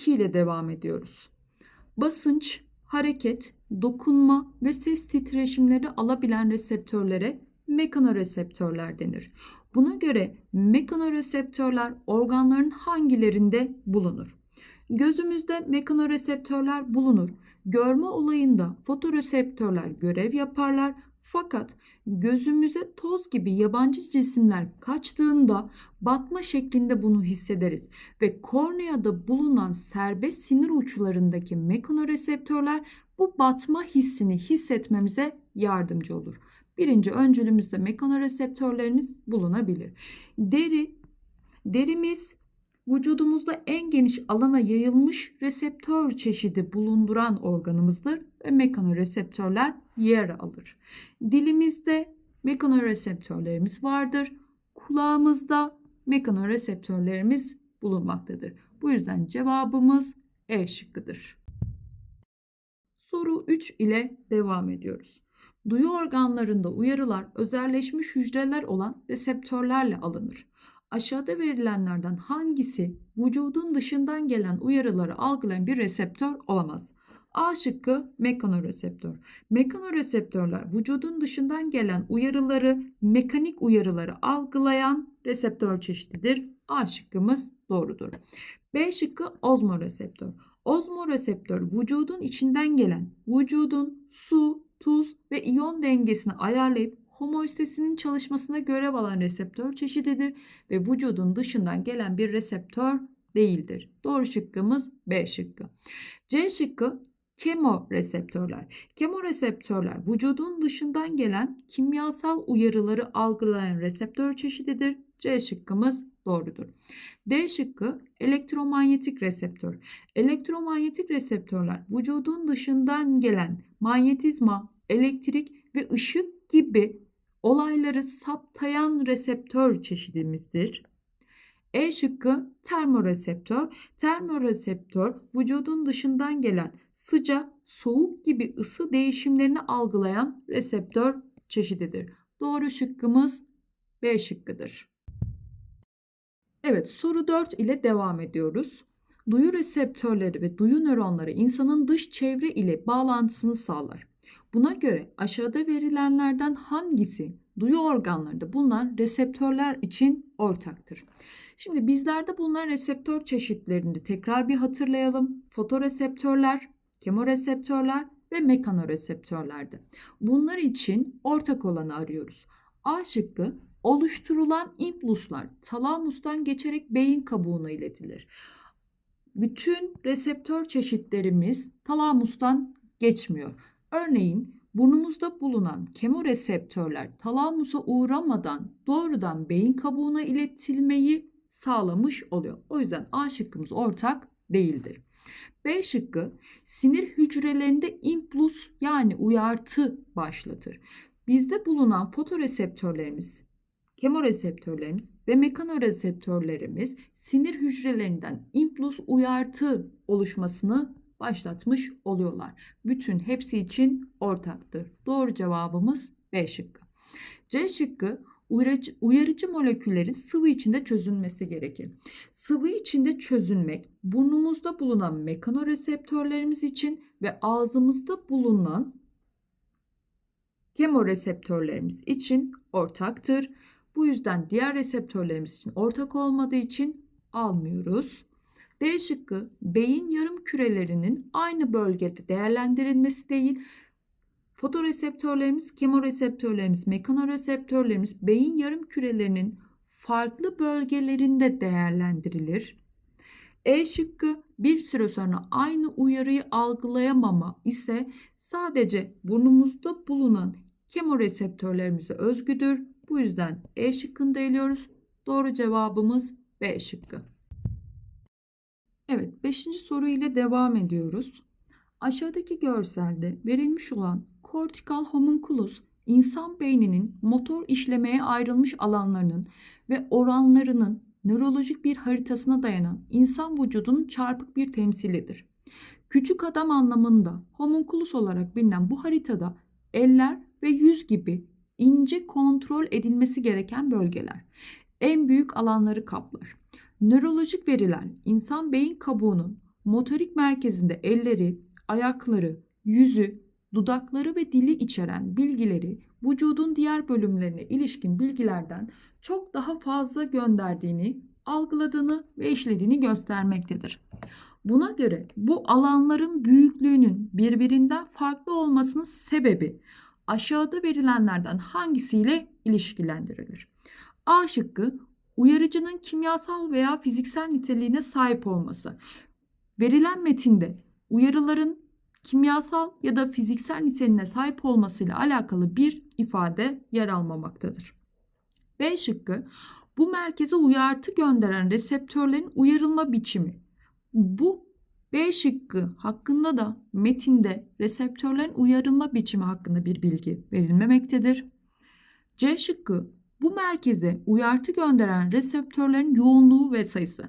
2 ile devam ediyoruz. Basınç, hareket, dokunma ve ses titreşimleri alabilen reseptörlere mekanoreseptörler denir. Buna göre mekanoreseptörler organların hangilerinde bulunur? Gözümüzde mekanoreseptörler bulunur. Görme olayında fotoreseptörler görev yaparlar. Fakat gözümüze toz gibi yabancı cisimler kaçtığında batma şeklinde bunu hissederiz ve korneada bulunan serbest sinir uçlarındaki mekanoreseptörler bu batma hissini hissetmemize yardımcı olur. Birinci öncülümüzde mekanoreseptörlerimiz bulunabilir. Deri, derimiz vücudumuzda en geniş alana yayılmış reseptör çeşidi bulunduran organımızdır ve mekanoreseptörler yer alır. Dilimizde mekanoreseptörlerimiz vardır. Kulağımızda mekanoreseptörlerimiz bulunmaktadır. Bu yüzden cevabımız E şıkkıdır. Soru 3 ile devam ediyoruz. Duyu organlarında uyarılar özelleşmiş hücreler olan reseptörlerle alınır. Aşağıda verilenlerden hangisi vücudun dışından gelen uyarıları algılayan bir reseptör olamaz? A şıkkı mekanoreseptör. Mekanoreseptörler vücudun dışından gelen uyarıları, mekanik uyarıları algılayan reseptör çeşididir. A şıkkımız doğrudur. B şıkkı ozmoreseptör. Ozmoreseptör vücudun içinden gelen, vücudun su, tuz ve iyon dengesini ayarlayıp homeostasinin çalışmasına görev alan reseptör çeşididir ve vücudun dışından gelen bir reseptör değildir. Doğru şıkkımız B şıkkı. C şıkkı kemoreseptörler. Kemoreseptörler vücudun dışından gelen kimyasal uyarıları algılayan reseptör çeşididir. C şıkkımız doğrudur. D şıkkı elektromanyetik reseptör. Elektromanyetik reseptörler vücudun dışından gelen manyetizma, elektrik ve ışık gibi olayları saptayan reseptör çeşidimizdir. E şıkkı termoreseptör. Termoreseptör vücudun dışından gelen sıcak, soğuk gibi ısı değişimlerini algılayan reseptör çeşididir. Doğru şıkkımız B şıkkıdır. Evet soru 4 ile devam ediyoruz. Duyu reseptörleri ve duyu nöronları insanın dış çevre ile bağlantısını sağlar. Buna göre aşağıda verilenlerden hangisi duyu organlarında bulunan reseptörler için ortaktır? Şimdi bizlerde bulunan reseptör çeşitlerini tekrar bir hatırlayalım. Fotoreseptörler, kemoreseptörler ve mekanoreseptörlerdi. Bunlar için ortak olanı arıyoruz. A şıkkı oluşturulan impulslar talamustan geçerek beyin kabuğuna iletilir. Bütün reseptör çeşitlerimiz talamustan geçmiyor. Örneğin burnumuzda bulunan kemoreseptörler talamusa uğramadan doğrudan beyin kabuğuna iletilmeyi sağlamış oluyor. O yüzden A şıkkımız ortak değildir. B şıkkı sinir hücrelerinde impuls yani uyartı başlatır. Bizde bulunan fotoreseptörlerimiz, kemoreseptörlerimiz ve mekanoreseptörlerimiz sinir hücrelerinden impuls uyartı oluşmasını başlatmış oluyorlar. Bütün hepsi için ortaktır. Doğru cevabımız B şıkkı. C şıkkı uyarıcı, uyarıcı moleküllerin sıvı içinde çözülmesi gerekir. Sıvı içinde çözülmek burnumuzda bulunan mekanoreseptörlerimiz için ve ağzımızda bulunan kemoreseptörlerimiz için ortaktır. Bu yüzden diğer reseptörlerimiz için ortak olmadığı için almıyoruz. D şıkkı beyin yarım kürelerinin aynı bölgede değerlendirilmesi değil, fotoreseptörlerimiz, kemoreseptörlerimiz, mekanoreseptörlerimiz beyin yarım kürelerinin farklı bölgelerinde değerlendirilir. E şıkkı bir süre sonra aynı uyarıyı algılayamama ise sadece burnumuzda bulunan kemoreseptörlerimize özgüdür. Bu yüzden E şıkkını da eliyoruz. Doğru cevabımız B şıkkı. Evet, 5. soru ile devam ediyoruz. Aşağıdaki görselde verilmiş olan kortikal homunculus insan beyninin motor işlemeye ayrılmış alanlarının ve oranlarının nörolojik bir haritasına dayanan insan vücudunun çarpık bir temsilidir. Küçük adam anlamında homunculus olarak bilinen bu haritada eller ve yüz gibi ince kontrol edilmesi gereken bölgeler en büyük alanları kaplar. Nörolojik veriler insan beyin kabuğunun motorik merkezinde elleri, ayakları, yüzü, dudakları ve dili içeren bilgileri vücudun diğer bölümlerine ilişkin bilgilerden çok daha fazla gönderdiğini, algıladığını ve işlediğini göstermektedir. Buna göre bu alanların büyüklüğünün birbirinden farklı olmasının sebebi aşağıda verilenlerden hangisiyle ilişkilendirilir? A şıkkı uyarıcının kimyasal veya fiziksel niteliğine sahip olması. Verilen metinde uyarıların kimyasal ya da fiziksel niteliğine sahip olmasıyla alakalı bir ifade yer almamaktadır. B şıkkı bu merkeze uyartı gönderen reseptörlerin uyarılma biçimi. Bu B şıkkı hakkında da metinde reseptörlerin uyarılma biçimi hakkında bir bilgi verilmemektedir. C şıkkı bu merkeze uyartı gönderen reseptörlerin yoğunluğu ve sayısı.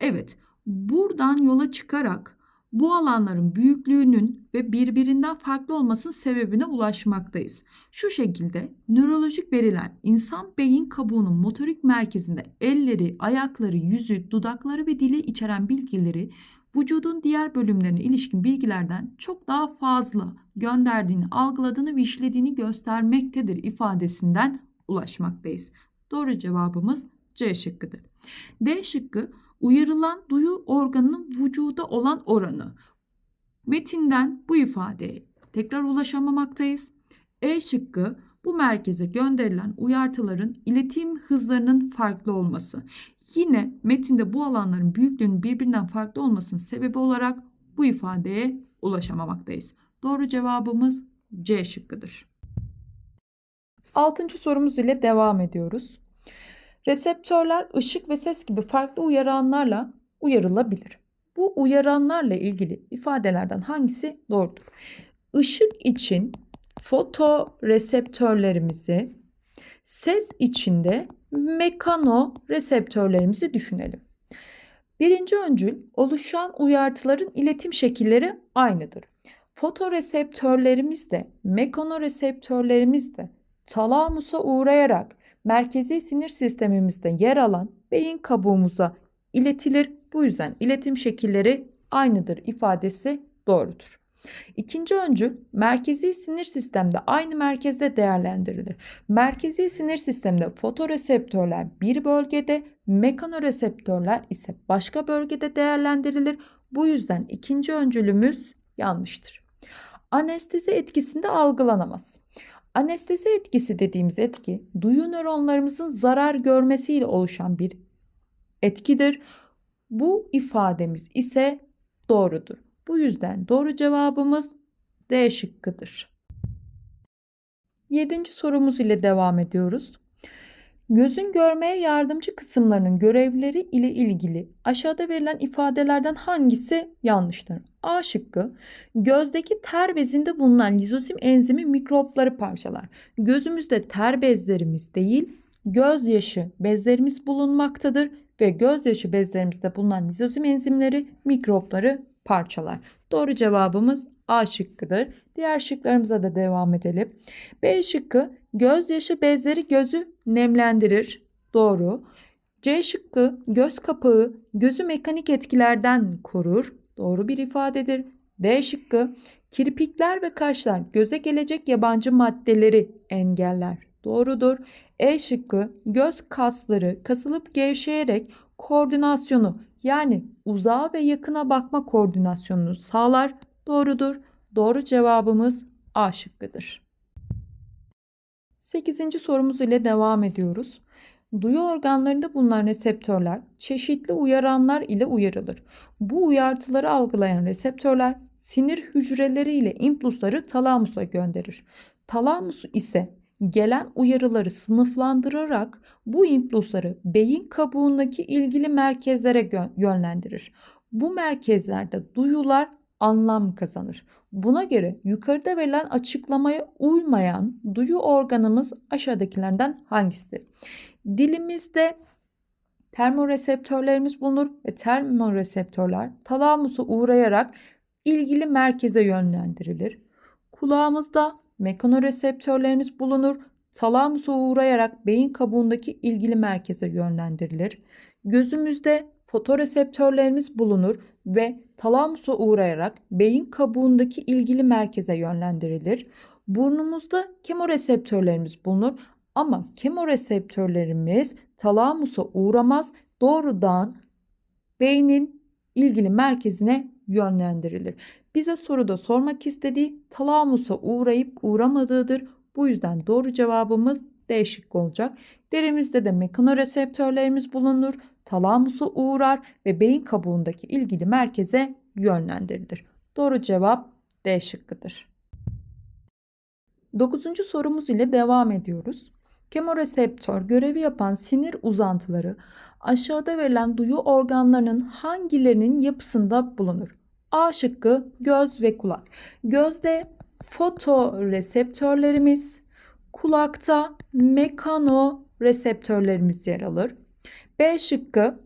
Evet, buradan yola çıkarak bu alanların büyüklüğünün ve birbirinden farklı olmasının sebebine ulaşmaktayız. Şu şekilde nörolojik verilen insan beyin kabuğunun motorik merkezinde elleri, ayakları, yüzü, dudakları ve dili içeren bilgileri vücudun diğer bölümlerine ilişkin bilgilerden çok daha fazla gönderdiğini, algıladığını ve işlediğini göstermektedir ifadesinden ulaşmaktayız. Doğru cevabımız C şıkkıdır. D şıkkı uyarılan duyu organının vücuda olan oranı. Metinden bu ifadeye tekrar ulaşamamaktayız. E şıkkı bu merkeze gönderilen uyartıların iletim hızlarının farklı olması. Yine metinde bu alanların büyüklüğünün birbirinden farklı olmasının sebebi olarak bu ifadeye ulaşamamaktayız. Doğru cevabımız C şıkkıdır. Altıncı sorumuz ile devam ediyoruz. Reseptörler ışık ve ses gibi farklı uyaranlarla uyarılabilir. Bu uyaranlarla ilgili ifadelerden hangisi doğrudur? Işık için fotoreseptörlerimizi, ses içinde mekanoreseptörlerimizi düşünelim. Birinci öncül oluşan uyartıların iletim şekilleri aynıdır. Fotoreseptörlerimiz de mekanoreseptörlerimiz de talamusa uğrayarak merkezi sinir sistemimizde yer alan beyin kabuğumuza iletilir. Bu yüzden iletim şekilleri aynıdır ifadesi doğrudur. İkinci öncül merkezi sinir sistemde aynı merkezde değerlendirilir. Merkezi sinir sistemde fotoreseptörler bir bölgede, mekanoreseptörler ise başka bölgede değerlendirilir. Bu yüzden ikinci öncülümüz yanlıştır. Anestezi etkisinde algılanamaz. Anestezi etkisi dediğimiz etki duyu nöronlarımızın zarar görmesiyle oluşan bir etkidir. Bu ifademiz ise doğrudur. Bu yüzden doğru cevabımız D şıkkıdır. Yedinci sorumuz ile devam ediyoruz. Gözün görmeye yardımcı kısımlarının görevleri ile ilgili aşağıda verilen ifadelerden hangisi yanlıştır? A şıkkı gözdeki ter bezinde bulunan lizozim enzimi mikropları parçalar. Gözümüzde ter bezlerimiz değil gözyaşı bezlerimiz bulunmaktadır ve gözyaşı bezlerimizde bulunan lizozim enzimleri mikropları parçalar. Doğru cevabımız A şıkkıdır. Diğer şıklarımıza da devam edelim. B şıkkı gözyaşı bezleri gözü nemlendirir. Doğru. C şıkkı göz kapağı gözü mekanik etkilerden korur. Doğru bir ifadedir. D şıkkı kirpikler ve kaşlar göze gelecek yabancı maddeleri engeller. Doğrudur. E şıkkı göz kasları kasılıp gevşeyerek koordinasyonu yani uzağa ve yakına bakma koordinasyonunu sağlar. Doğrudur. Doğru cevabımız A şıkkıdır. 8. sorumuz ile devam ediyoruz. Duyu organlarında bulunan reseptörler çeşitli uyaranlar ile uyarılır. Bu uyartıları algılayan reseptörler sinir hücreleri ile impulsları talamusa gönderir. Talamus ise gelen uyarıları sınıflandırarak bu impulsları beyin kabuğundaki ilgili merkezlere yönlendirir. Bu merkezlerde duyular anlam kazanır. Buna göre yukarıda verilen açıklamaya uymayan duyu organımız aşağıdakilerden hangisidir? Dilimizde termoreseptörlerimiz bulunur ve termoreseptörler talamusa uğrayarak ilgili merkeze yönlendirilir. Kulağımızda mekanoreseptörlerimiz bulunur. Talamusa uğrayarak beyin kabuğundaki ilgili merkeze yönlendirilir. Gözümüzde fotoreseptörlerimiz bulunur ve talamusa uğrayarak beyin kabuğundaki ilgili merkeze yönlendirilir. Burnumuzda kemoreseptörlerimiz bulunur ama kemoreseptörlerimiz talamusa uğramaz. Doğrudan beynin ilgili merkezine yönlendirilir. Bize soruda sormak istediği talamusa uğrayıp uğramadığıdır. Bu yüzden doğru cevabımız D şıkkı olacak. Derimizde de mekanoreseptörlerimiz bulunur. Talamusa uğrar ve beyin kabuğundaki ilgili merkeze yönlendirilir. Doğru cevap D şıkkıdır. Dokuzuncu sorumuz ile devam ediyoruz. Kemoreseptör görevi yapan sinir uzantıları aşağıda verilen duyu organlarının hangilerinin yapısında bulunur? A şıkkı göz ve kulak. Gözde fotoreseptörlerimiz, kulakta mekanoreseptörlerimiz yer alır. B şıkkı.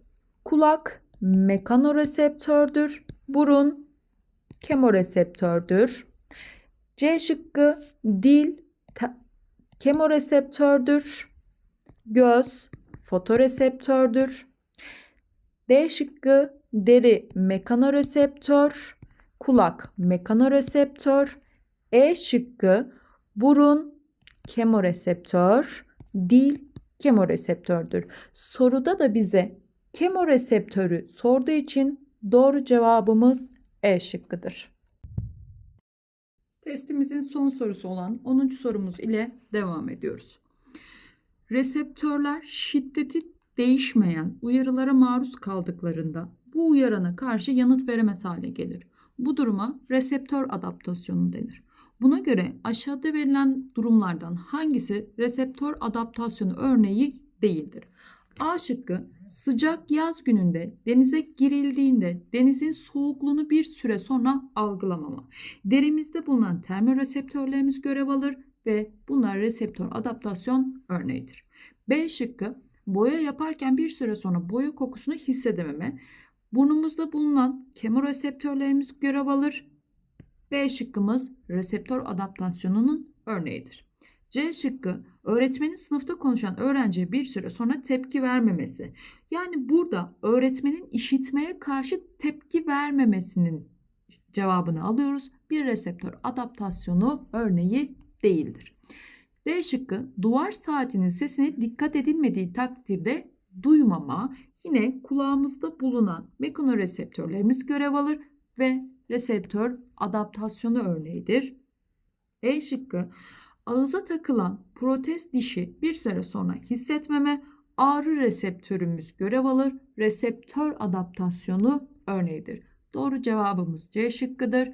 Kulak mekanoreseptördür, burun kemoreseptördür. C şıkkı. Dil kemoreseptördür, göz fotoreseptördür. D şıkkı. Deri mekanoreseptör, kulak mekanoreseptör. E şıkkı. Burun kemoreseptör, dil kemoreseptördür. Soruda da bize kemoreseptörü sorduğu için doğru cevabımız E şıkkıdır. Testimizin son sorusu olan 10. sorumuz ile devam ediyoruz. Reseptörler şiddeti değişmeyen uyarılara maruz kaldıklarında bu uyarana karşı yanıt veremez hale gelir. Bu duruma reseptör adaptasyonu denir. Buna göre aşağıda verilen durumlardan hangisi reseptör adaptasyonu örneği değildir? A şıkkı sıcak yaz gününde denize girildiğinde denizin soğukluğunu bir süre sonra algılamama. Derimizde bulunan termoreseptörlerimiz görev alır ve bunlar reseptör adaptasyon örneğidir. B şıkkı boya yaparken bir süre sonra boya kokusunu hissedememe. Burnumuzda bulunan kemoreseptörlerimiz görev alır. B şıkkımız reseptör adaptasyonunun örneğidir. C şıkkı öğretmenin sınıfta konuşan öğrenciye bir süre sonra tepki vermemesi. Yani burada öğretmenin işitmeye karşı tepki vermemesinin cevabını alıyoruz. Bir reseptör adaptasyonu örneği değildir. D şıkkı duvar saatinin sesine dikkat edilmediği takdirde duymama yine kulağımızda bulunan mekanoreseptörlerimiz görev alır ve reseptör adaptasyonu örneğidir. E şıkkı ağıza takılan protez dişi bir süre sonra hissetmeme ağrı reseptörümüz görev alır. Reseptör adaptasyonu örneğidir. Doğru cevabımız C şıkkıdır.